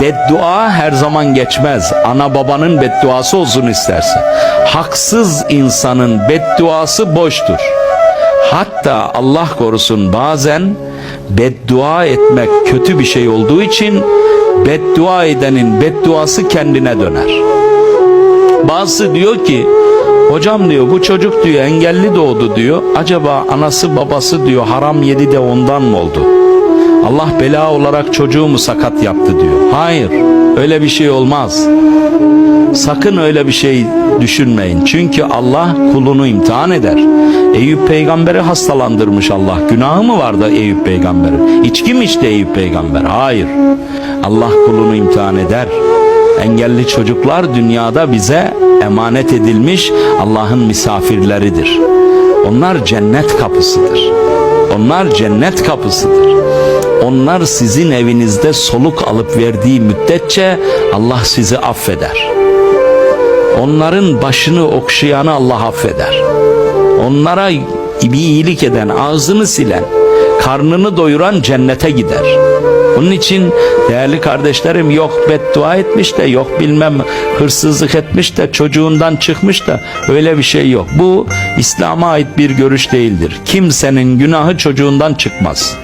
Beddua her zaman geçmez. Ana babanın bedduası olsun isterse. Haksız insanın bedduası boştur. Hatta Allah korusun bazen beddua etmek kötü bir şey olduğu için beddua edenin bedduası kendine döner. Bazısı diyor ki hocam diyor bu çocuk diyor engelli doğdu diyor. Acaba anası babası diyor haram yedi de ondan mı oldu? Allah bela olarak çocuğumu sakat yaptı diyor. Hayır öyle bir şey olmaz. Sakın öyle bir şey düşünmeyin. Çünkü Allah kulunu imtihan eder. Eyüp peygamberi hastalandırmış Allah. Günahı mı vardı Eyüp peygamberi? İçki mi içti Eyüp peygamber? Hayır. Allah kulunu imtihan eder. Engelli çocuklar dünyada bize emanet edilmiş Allah'ın misafirleridir. Onlar cennet kapısıdır. Onlar cennet kapısıdır. Onlar sizin evinizde soluk alıp verdiği müddetçe Allah sizi affeder. Onların başını okşayanı Allah affeder. Onlara bir iyilik eden, ağzını silen, karnını doyuran cennete gider. Onun için değerli kardeşlerim yok beddua etmiş de yok bilmem hırsızlık etmiş de çocuğundan çıkmış da öyle bir şey yok. Bu İslam'a ait bir görüş değildir. Kimsenin günahı çocuğundan çıkmaz.